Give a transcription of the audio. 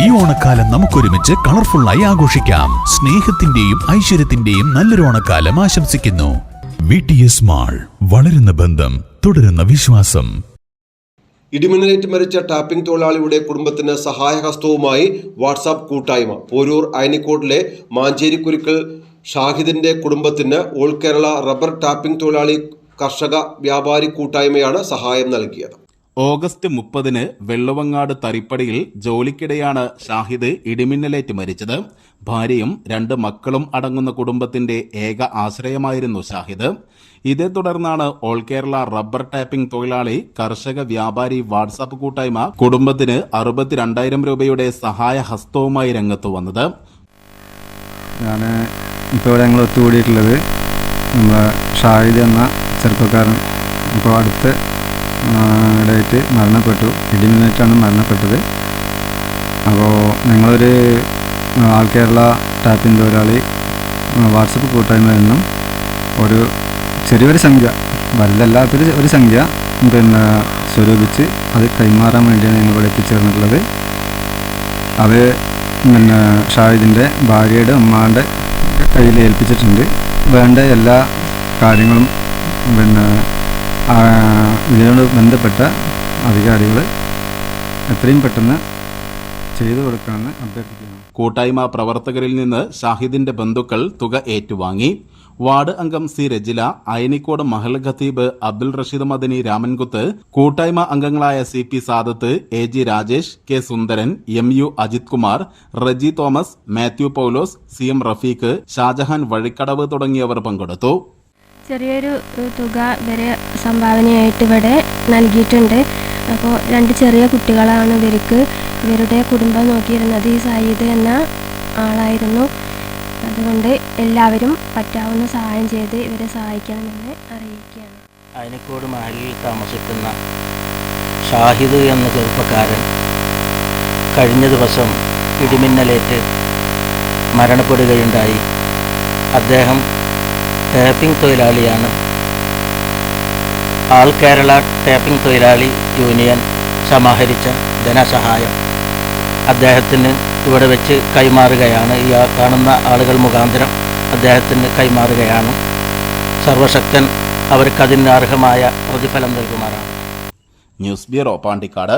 ഈ ഓണക്കാലം നമുക്കൊരുമിച്ച് കളർഫുള്ളായി ആഘോഷിക്കാം. സ്നേഹത്തിന്റെയും ഐശ്വര്യത്തിന്റെയും നല്ലൊരു ഓണക്കാലം ആശംസിക്കുന്നു. വി ടി എസ് മാൾ വളരുന്ന ബന്ധം തുടരുന്ന വിശ്വാസം. ഇടിമിന്നലേറ്റ് മരിച്ച ടാപ്പിംഗ് തൊഴിലാളിയുടെ കുടുംബത്തിന് സഹായഹസ്തവുമായി വാട്സാപ്പ് കൂട്ടായ്മ. പോരൂർ അയനിക്കോട്ടിലെ മാഞ്ചേരിക്കുരുക്കൽ ഷാഹിദിന്റെ കുടുംബത്തിന് ഓൾ കേരള റബ്ബർ ടാപ്പിംഗ് തൊഴിലാളി കർഷക വ്യാപാരി കൂട്ടായ്മയാണ് സഹായം നൽകിയത്. ഓഗസ്റ്റ് മുപ്പതിന് വെള്ളവങ്ങാട് തറിപ്പടിയിൽ ജോലിക്കിടെയാണ് ഷാഹിദ് ഇടിമിന്നലേറ്റ് മരിച്ചത്. ഭാര്യയും രണ്ട് മക്കളും അടങ്ങുന്ന കുടുംബത്തിന്റെ ഏക ആശ്രയമായിരുന്നു ഷാഹിദ്. ഇതേ തുടർന്നാണ് ഓൾ കേരള റബ്ബർ ടാപ്പിംഗ് തൊഴിലാളി കർഷക വ്യാപാരി വാട്സാപ്പ് കൂട്ടായ്മ കുടുംബത്തിന് അറുപത്തിരണ്ടായിരം രൂപയുടെ സഹായ ഹസ്തവുമായി രംഗത്ത് വന്നത്. ഞാൻ ഇപ്പോൾ ഞങ്ങൾ ഒത്തുകൂടിയിട്ടുള്ളത് നമ്മളെ ഷാഹിദ് എന്ന ചെറുപ്പക്കാരൻ. ഇപ്പോൾ അടുത്ത് ഇടയായിട്ട് മരണപ്പെട്ടു. ഇടിമിന്നേറ്റാണ് മരണപ്പെട്ടത്. അപ്പോൾ ഞങ്ങളൊരു ആൾ കേരള ടാപ്പിന്റെ തൊഴിലാളി വാട്സപ്പ് കൂട്ടായ്മ നിന്നും ഒരു ചെറിയൊരു സംഖ്യ വലുതല്ലാത്തൊരു ഒരു സംഖ്യ പിന്നെ സ്വരൂപിച്ച് അത് കൈമാറാൻ വേണ്ടിയാണ് ഞങ്ങൾ ഇവിടെ എത്തിച്ചേർന്നിട്ടുള്ളത്. അത് പിന്നെ ഷാഹിദിന്റെ ഭാര്യയുടെ ഉമ്മാന്റെ കയ്യിൽ ഏൽപ്പിച്ചിട്ടുണ്ട്. വേണ്ട എല്ലാ കാര്യങ്ങളും പിന്നെ ഇതിനോട് ബന്ധപ്പെട്ട അധികാരികൾ എത്രയും പെട്ടെന്ന് ചെയ്തു കൊടുക്കണമെന്ന് അഭ്യർത്ഥിക്കുന്നു. കൂട്ടായ്മ പ്രവർത്തകരിൽ നിന്ന് ഷാഹിദിന്റെ ബന്ധുക്കൾ തുക ഏറ്റുവാങ്ങി. വാർഡ് അംഗം സി രജില അയനിക്കോട് മഹൽ ഖത്തീബ് അബ്ദുൽ റഷീദ് മദനി രാമൻകുത്ത് കൂട്ടായ്മ അംഗങ്ങളായ C P Sadath A G Rajesh K Sundaran M U Ajith Kumar Reji Thomas Mathew Paulose C M Rafeeq Shajahan Vazhikkadavu തുടങ്ങിയവർ പങ്കെടുത്തു. ചെറിയൊരു തുക ഇവരെ സംഭാവനയായിട്ട് ഇവിടെ നൽകിയിട്ടുണ്ട്. അപ്പോൾ രണ്ട് ചെറിയ കുട്ടികളാണ് ഇവർക്ക്. ഇവരുടെ കുടുംബം നോക്കിയിരുന്നത് ഈ സയ്യിദ് എന്ന ആളായിരുന്നു. അതുകൊണ്ട് എല്ലാവരും പറ്റാവുന്ന സഹായം ചെയ്ത് ഇവരെ സഹായിക്കണമെന്ന് അറിയിക്കുകയാണ്. അയനിക്കോട് മഹലിൽ താമസിക്കുന്ന ഷാഹിദ് എന്ന ചെറുപ്പക്കാരൻ കഴിഞ്ഞ ദിവസം ഇടിമിന്നലേറ്റ് മരണപ്പെടുകയുണ്ടായി. അദ്ദേഹം ടാപ്പിംഗ് തൊഴിലാളിയാണ്. ആൾ കേരള ടാപ്പിംഗ് തൊഴിലാളി യൂണിയൻ സമാഹരിച്ച ധനസഹായം. അദ്ദേഹത്തിന് ഇവിടെ വെച്ച് കൈമാറുകയാണ്. ഈ കാണുന്ന ആളുകൾ മുഖാന്തരം അദ്ദേഹത്തിന് കൈമാറുകയാണ്. സർവശക്തൻ അവർക്കതിന് അർഹമായ പ്രതിഫലം നൽകുമാറാണ്. News bureau Pandikkad.